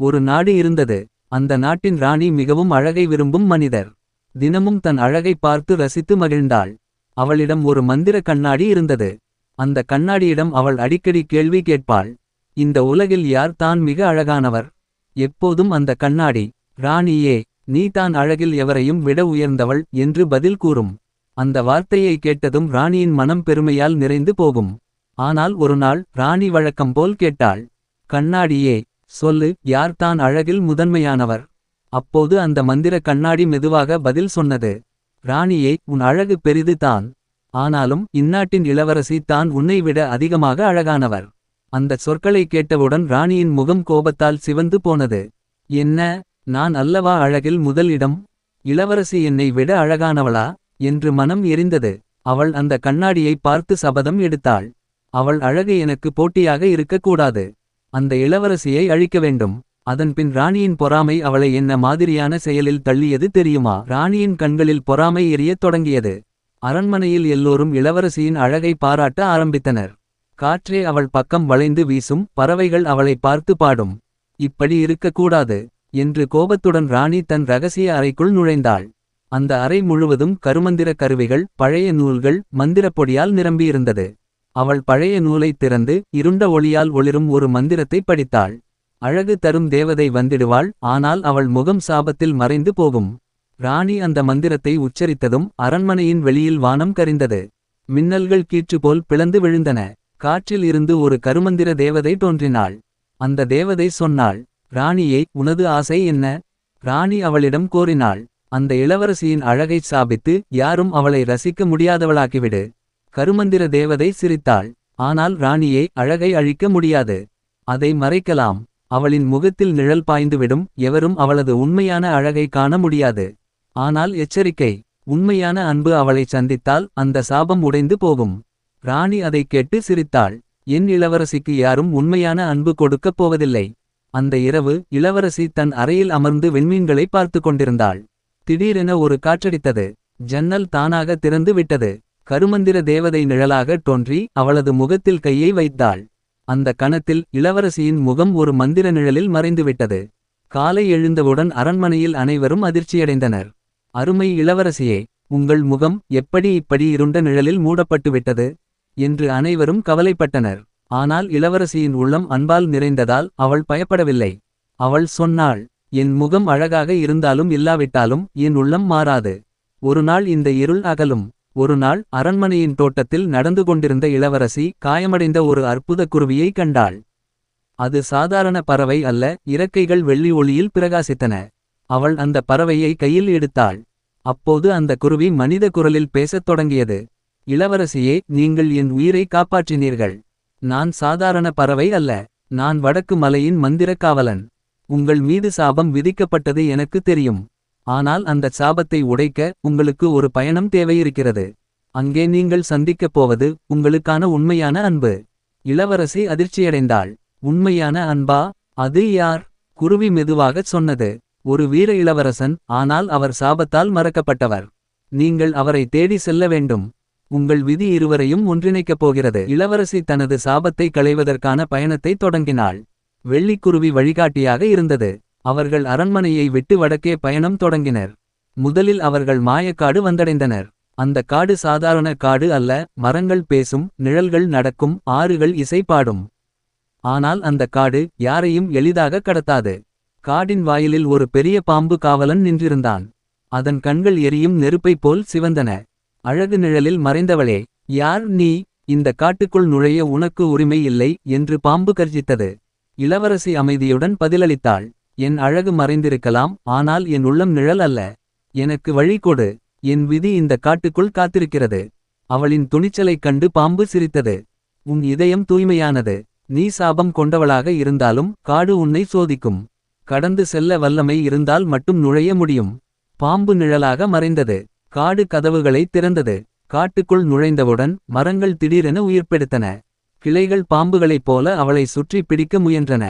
ஒரு நாடு இருந்தது. அந்த நாட்டின் ராணி மிகவும் அழகை விரும்பும் மனிதர். தினமும் தன் அழகை பார்த்து ரசித்து மகிழ்ந்தாள். அவளிடம் ஒரு மந்திர கண்ணாடி இருந்தது. அந்த கண்ணாடியிடம் அவள் அடிக்கடி கேள்வி கேட்பாள். இந்த உலகில் யார் தான் மிக அழகானவர்? எப்போதும் அந்த கண்ணாடி ராணியே நீ தான் அழகில் எவரையும் விட உயர்ந்தவள் என்று பதில் கூறும். அந்த வார்த்தையை கேட்டதும் ராணியின் மனம் பெருமையால் நிறைந்து போகும். ஆனால் ஒருநாள் ராணி வழக்கம் போல் கேட்டாள் கண்ணாடியே சொல்லு யார் தான் அழகில் முதன்மையானவர்? அப்போது அந்த மந்திர கண்ணாடி மெதுவாக பதில் சொன்னது. ராணியே உன் அழகு பெரிது தான். ஆனாலும் இந்நாட்டின் இளவரசி தான் உன்னை விட அதிகமாக அழகானவர். அந்த சொற்களை கேட்டவுடன் ராணியின் முகம் கோபத்தால் சிவந்து போனது. என்ன நான் அல்லவா அழகில் முதல் இடம்? இளவரசி என்னை விட அழகானவளா? என்று மனம் எரிந்தது. அவள் அந்த கண்ணாடியை பார்த்து சபதம் எடுத்தாள். அவள் அழகு எனக்கு போட்டியாக இருக்கக்கூடாது. அந்த இளவரசியை அழிக்க வேண்டும். அதன்பின் ராணியின் பொறாமை அவளை என்ன மாதிரியான செயலில் தள்ளியது தெரியுமா? ராணியின் கண்களில் பொறாமை எரியத் தொடங்கியது. அரண்மனையில் எல்லோரும் இளவரசியின் அழகை பாராட்ட ஆரம்பித்தனர். காற்றே அவள் பக்கம் வளைந்து வீசும் பறவைகள் அவளை பார்த்து பாடும். இப்படி இருக்கக்கூடாது என்று கோபத்துடன் ராணி தன் ரகசிய அறைக்குள் நுழைந்தாள். அந்த அறை முழுவதும் கருமந்திர கருவிகள் பழைய நூல்கள் மந்திரப் பொடியால் நிரம்பியிருந்தது. அவள் பழைய நூலைத் திறந்து இருண்ட ஒளியால் ஒளிரும் ஒரு மந்திரத்தை படித்தாள். அழகு தரும் தேவதை வந்திடுவாள் ஆனால் அவள் முகம் சாபத்தில் மறைந்து போகும். ராணி அந்த மந்திரத்தை உச்சரித்ததும் அரண்மனையின் வெளியில் வானம் கரிந்தது. மின்னல்கள் கீற்று போல் பிளந்து விழுந்தன. காற்றில் இருந்து ஒரு கருமந்திர தேவதை தோன்றினாள். அந்த தேவதை சொன்னாள் ராணியை உனது ஆசை என்ன? ராணி அவளிடம் கோரினாள் அந்த இளவரசியின் அழகைச் சாபித்து யாரும் அவளை ரசிக்க முடியாதவளாக்கிவிடு. கருமந்திர தேவதை சிரித்தாள். ஆனால் ராணியை அழகை அழிக்க முடியாது. அதை மறைக்கலாம். அவளின் முகத்தில் நிழல் பாய்ந்துவிடும். எவரும் அவளது உண்மையான அழகை காண முடியாது. ஆனால் எச்சரிக்கை. உண்மையான அன்பு அவளை சந்தித்தால் அந்த சாபம் உடைந்து போகும். ராணி அதைக் கேட்டு சிரித்தாள். என் இளவரசிக்கு யாரும் உண்மையான அன்பு கொடுக்கப் போவதில்லை. அந்த இரவு இளவரசி தன் அறையில் அமர்ந்து விண்மீன்களை பார்த்து கொண்டிருந்தாள். திடீரென ஒரு காற்றடித்தது. ஜன்னல் தானாக திறந்து விட்டது. கருமந்திர தேவதை நிழலாக தோன்றி அவளது முகத்தில் கையை வைத்தாள். அந்த கணத்தில் இளவரசியின் முகம் ஒரு மந்திர நிழலில் மறைந்துவிட்டது. காலை எழுந்தவுடன் அரண்மனையில் அனைவரும் அதிர்ச்சியடைந்தனர். அருமை இளவரசியே உங்கள் முகம் எப்படி இப்படி இருண்ட நிழலில் மூடப்பட்டுவிட்டது? என்று அனைவரும் கவலைப்பட்டனர். ஆனால் இளவரசியின் உள்ளம் அன்பால் நிறைந்ததால் அவள் பயப்படவில்லை. அவள் சொன்னாள் என் முகம் அழகாக இருந்தாலும் இல்லாவிட்டாலும் என் உள்ளம் மாறாது. ஒருநாள் இந்த இருள் அகலும். ஒருநாள் அரண்மனையின் தோட்டத்தில் நடந்து கொண்டிருந்த இளவரசி காயமடைந்த ஒரு அற்புத குருவியை கண்டாள். அது சாதாரண பறவை அல்ல இறக்கைகள் வெள்ளி ஒளியில் பிரகாசித்தன. அவள் அந்த பறவையை கையில் எடுத்தாள். அப்போது அந்த குருவி மனித குரலில் பேசத் தொடங்கியது. இளவரசியே நீங்கள் என் உயிரை காப்பாற்றினீர்கள். நான் சாதாரண பறவை அல்ல. நான் வடக்கு மலையின் மந்திரக் காவலன் உங்கள் மீது சாபம் விதிக்கப்பட்டது எனக்கு தெரியும். ஆனால் அந்த சாபத்தை உடைக்க உங்களுக்கு ஒரு பயணம் தேவையிருக்கிறது. அங்கே நீங்கள் சந்திக்கப் போவது உங்களுக்கான உண்மையான அன்பு. இளவரசி அதிர்ச்சியடைந்தாள். உண்மையான அன்பா? அது யார்? குருவி மெதுவாகச் சொன்னது. ஒரு வீர இளவரசன் ஆனால் அவர் சாபத்தால் மறக்கப்பட்டவர். நீங்கள் அவரை தேடி செல்ல வேண்டும். உங்கள் விதி இருவரையும் ஒன்றிணைக்கப் போகிறது. இளவரசி தனது சாபத்தை களைவதற்கான பயணத்தை தொடங்கினாள். வெள்ளிக்குருவி வழிகாட்டியாக இருந்தது. அவர்கள் அரண்மனையை விட்டு வடக்கே பயணம் தொடங்கினர். முதலில் அவர்கள் மாயக்காடு வந்தடைந்தனர். அந்த காடு சாதாரண காடு அல்ல மரங்கள் பேசும் நிழல்கள் நடக்கும் ஆறுகள் இசை பாடும் ஆனால் அந்த காடு யாரையும் எளிதாக கடத்தாது. காடின் வாயிலில் ஒரு பெரிய பாம்பு காவலன் நின்றிருந்தான். அதன் கண்கள் எரியும் நெருப்பைப் போல் சிவந்தன. அழகு நிழலில் மறைந்தவளே யார் நீ? இந்த காட்டுக்குள் நுழைய உனக்கு உரிமை இல்லை என்று பாம்பு கர்ஜித்தது. இளவரசி அமைதியுடன் பதிலளித்தாள். என் அழகு மறைந்திருக்கலாம் ஆனால் என் உள்ளம் நிழல் அல்ல. எனக்கு வழி கொடு. என் விதி இந்த காட்டுக்குள் காத்திருக்கிறது. அவளின் துணிச்சலைக் கண்டு பாம்பு சிரித்தது. உன் இதயம் தூய்மையானது. நீ சாபம் கொண்டவளாக இருந்தாலும் காடு உன்னை சோதிக்கும். கடந்து செல்ல வல்லமை இருந்தால் மட்டும் நுழைய முடியும். பாம்பு நிழலாக மறைந்தது. காடு கதவுகளை திறந்தது. காட்டுக்குள் நுழைந்தவுடன் மரங்கள் திடீரென உயிர்ப்பெடுத்தன. கிளைகள் பாம்புகளைப் போல அவளை சுற்றி பிடிக்க முயன்றன.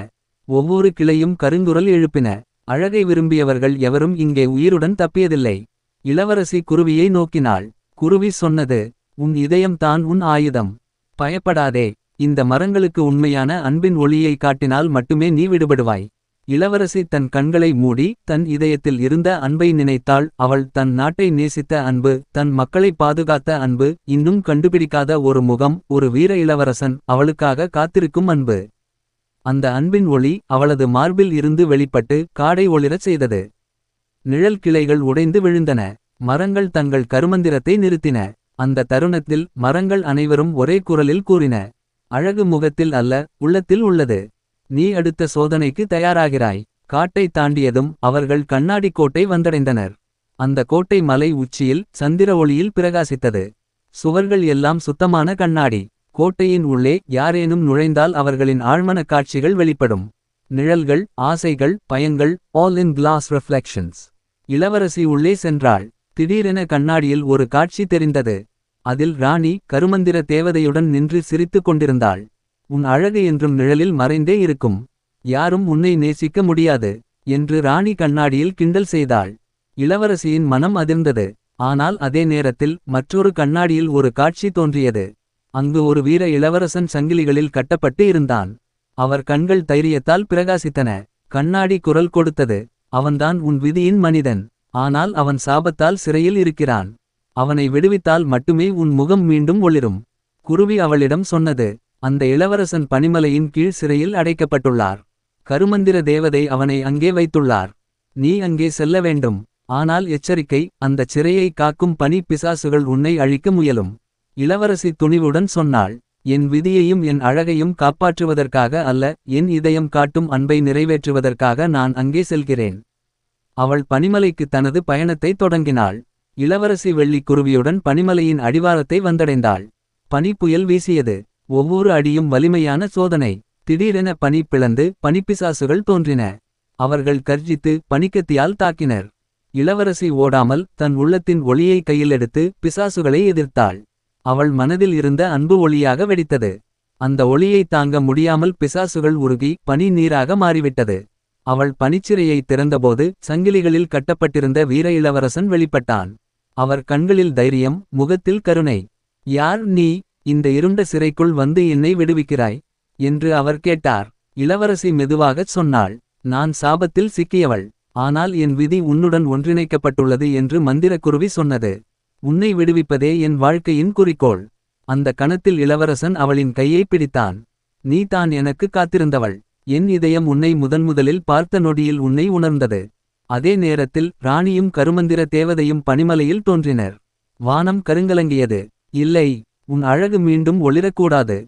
ஒவ்வொரு கிளையும் கருங்குரல் எழுப்பின. அழகை விரும்பியவர்கள் எவரும் இங்கே உயிருடன் தப்பியதில்லை. இளவரசி குருவியை நோக்கினாள். குருவி சொன்னது உன் இதயம்தான் உன் ஆயுதம். பயப்படாதே. இந்த மரங்களுக்கு உண்மையான அன்பின் ஒளியை காட்டினால் மட்டுமே நீ விடுபடுவாய். இளவரசி தன் கண்களை மூடி தன் இதயத்தில் இருந்த அன்பை நினைத்தாள். அவள் தன் நாட்டை நேசித்த அன்பு தன் மக்களை பாதுகாத்த அன்பு இன்னும் கண்டுபிடிக்காத ஒரு முகம் ஒரு வீர இளவரசன் அவளுக்காக காத்திருக்கும் அன்பு. அந்த அன்பின் ஒளி அவளது மார்பில் இருந்து வெளிப்பட்டு காடை ஒளிரச் செய்தது. நிழல் கிளைகள் உடைந்து விழுந்தன. மரங்கள் தங்கள் கருமந்திரத்தை நிறுத்தின. அந்த தருணத்தில் மரங்கள் அனைவரும் ஒரே குரலில் கூறின அழகு முகத்தில் அல்ல உள்ளத்தில் உள்ளது. நீ அடுத்த சோதனைக்கு தயாராகிறாய். காட்டை தாண்டியதும் அவர்கள் கண்ணாடி கோட்டை வந்தடைந்தனர். அந்த கோட்டை மலை உச்சியில் சந்திர ஒளியில் பிரகாசித்தது. சுவர்கள் எல்லாம் சுத்தமான கண்ணாடி. கோட்டையின் உள்ளே யாரேனும் நுழைந்தால் அவர்களின் ஆழ்மன காட்சிகள் வெளிப்படும். நிழல்கள் ஆசைகள் பயங்கள் ஆல் இன் கிளாஸ் ரிஃப்ளெக்ஷன்ஸ் இளவரசி உள்ளே சென்றாள். திடீரென கண்ணாடியில் ஒரு காட்சி தெரிந்தது. அதில் ராணி கருமந்திர தேவதையுடன் நின்று சிரித்துக் கொண்டிருந்தாள். உன் அழகு என்றும் நிழலில் மறைந்தே இருக்கும். யாரும் உன்னை நேசிக்க முடியாது என்று ராணி கண்ணாடியில் கிண்டல் செய்தாள். இளவரசியின் மனம் அதிர்ந்தது. ஆனால் அதே நேரத்தில் மற்றொரு கண்ணாடியில் ஒரு காட்சி தோன்றியது. அங்கு ஒரு வீர இளவரசன் சங்கிலிகளில் கட்டப்பட்டு இருந்தான். அவர் கண்கள் தைரியத்தால் பிரகாசித்தன. கண்ணாடி குரல் கொடுத்தது அவன்தான் உன் விதியின் மனிதன். ஆனால் அவன் சாபத்தால் சிறையில் இருக்கிறான். அவனை விடுவித்தால் மட்டுமே உன் முகம் மீண்டும் ஒளிரும் குருவி அவளிடம் சொன்னது அந்த இளவரசன் பனிமலையின் கீழ் சிறையில் அடைக்கப்பட்டுள்ளார். கருமந்திர தேவதை அவனை அங்கே வைத்துள்ளார். நீ அங்கே செல்ல வேண்டும். ஆனால் எச்சரிக்கை அந்தச் சிறையை காக்கும் பனி பிசாசுகள் உன்னை அழிக்க முயலும். இளவரசி துணிவுடன் சொன்னாள் என் விதியையும் என் அழகையும் காப்பாற்றுவதற்காக அல்ல என் இதயம் காட்டும் அன்பை நிறைவேற்றுவதற்காக நான் அங்கே செல்கிறேன். அவள் பனிமலைக்கு தனது பயணத்தை தொடங்கினாள். இளவரசி வெள்ளிக் குருவியுடன் பனிமலையின் அடிவாரத்தை வந்தடைந்தாள். பனி புயல் வீசியது. ஒவ்வொரு அடியும் வலிமையான சோதனை. திடீரென பனி பிளந்து பனிப்பிசாசுகள் தோன்றின. அவர்கள் கர்ஜித்து பனிக்கத்தியால் தாக்கினர். இளவரசி ஓடாமல் தன் உள்ளத்தின் ஒளியை கையில் எடுத்து பிசாசுகளை எதிர்த்தாள். அவள் மனதில் இருந்த அன்பு ஒளியாக வெடித்தது. அந்த ஒளியை தாங்க முடியாமல் பிசாசுகள் உருகி பனி நீராக மாறிவிட்டது. அவள் பனிச்சிறையை திறந்தபோது சங்கிலிகளில் கட்டப்பட்டிருந்த வீர இளவரசன் வெளிப்பட்டான். அவர் கண்களில் தைரியம் முகத்தில் கருணை. யார் நீ? இந்த இருண்ட சிறைக்குள் வந்து என்னை விடுவிக்கிறாய்? என்று அவர் கேட்டார். இளவரசி மெதுவாகச் சொன்னாள். நான் சாபத்தில் சிக்கியவள். ஆனால் என் விதி உன்னுடன் ஒன்றிணைக்கப்பட்டுள்ளது என்று மந்திரக்குருவி சொன்னது. உன்னை விடுவிப்பதே என் வாழ்க்கையின் குறிக்கோள். அந்த கணத்தில் இளவரசன் அவளின் கையை பிடித்தான். நீ தான் எனக்கு காத்திருந்தவள். என் இதயம் உன்னை முதன்முதலில் பார்த்த நொடியில் உன்னை உணர்ந்தது. அதே நேரத்தில் ராணியும் கருமந்திர தேவதையும் பனிமலையில் தோன்றினர். வானம் கருங்கலங்கியது. இல்லை உன் அழகு மீண்டும் ஒளிரக்கூடாது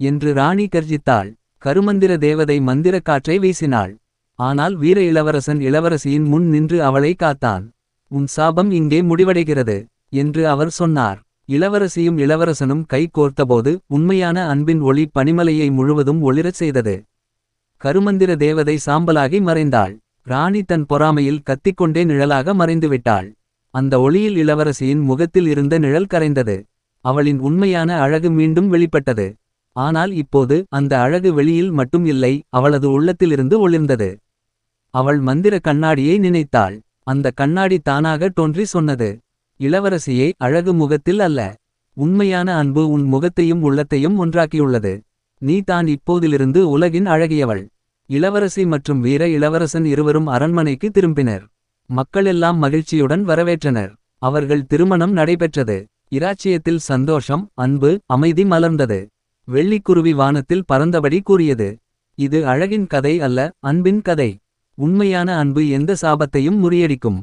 என்று ராணி கர்ஜித்தாள். கருமந்திர தேவதை மந்திர காற்றை வீசினாள். ஆனால் வீர இளவரசன் இளவரசியின் முன் நின்று அவளை காத்தான். உன் சாபம் இங்கே முடிவடைகிறது. என்று அவர் சொன்னார். இளவரசியும் இளவரசனும் கை கோர்த்தபோது உண்மையான அன்பின் ஒளி பனிமலையை முழுவதும் ஒளிரச் செய்தது. கருமந்திர தேவதை சாம்பலாகி மறைந்தாள். ராணி தன் பொறாமையில் கத்திக்கொண்டே நிழலாக மறைந்துவிட்டாள். அந்த ஒளியில் இளவரசியின் முகத்தில் இருந்த நிழல் கரைந்தது. அவளின் உண்மையான அழகு மீண்டும் வெளிப்பட்டது. ஆனால் இப்போது அந்த அழகு வெளியில் மட்டும் இல்லை அவளது உள்ளத்திலிருந்து ஒளிர்ந்தது. அவள் மந்திர கண்ணாடியை நினைத்தாள். அந்த கண்ணாடி தானாக தோன்றி சொன்னது. இளவரசியே அழகு முகத்தில் அல்ல. உண்மையான அன்பு உன் முகத்தையும் உள்ளத்தையும் ஒன்றாக்கியுள்ளது. நீ தான் இப்போதிலிருந்து உலகின் அழகியவள். இளவரசி மற்றும் வீர இளவரசன் இருவரும் அரண்மனைக்கு திரும்பினர். மக்களெல்லாம் மகிழ்ச்சியுடன் வரவேற்றனர். அவர்கள் திருமணம் நடைபெற்றது. இராச்சியத்தில் சந்தோஷம் அன்பு அமைதி மலர்ந்தது. வெள்ளிக்குருவி வானத்தில் பறந்தபடி கூறியது. இது அழகின் கதை அல்ல அன்பின் கதை. உண்மையான அன்பு எந்த சாபத்தையும் முறியடிக்கும்.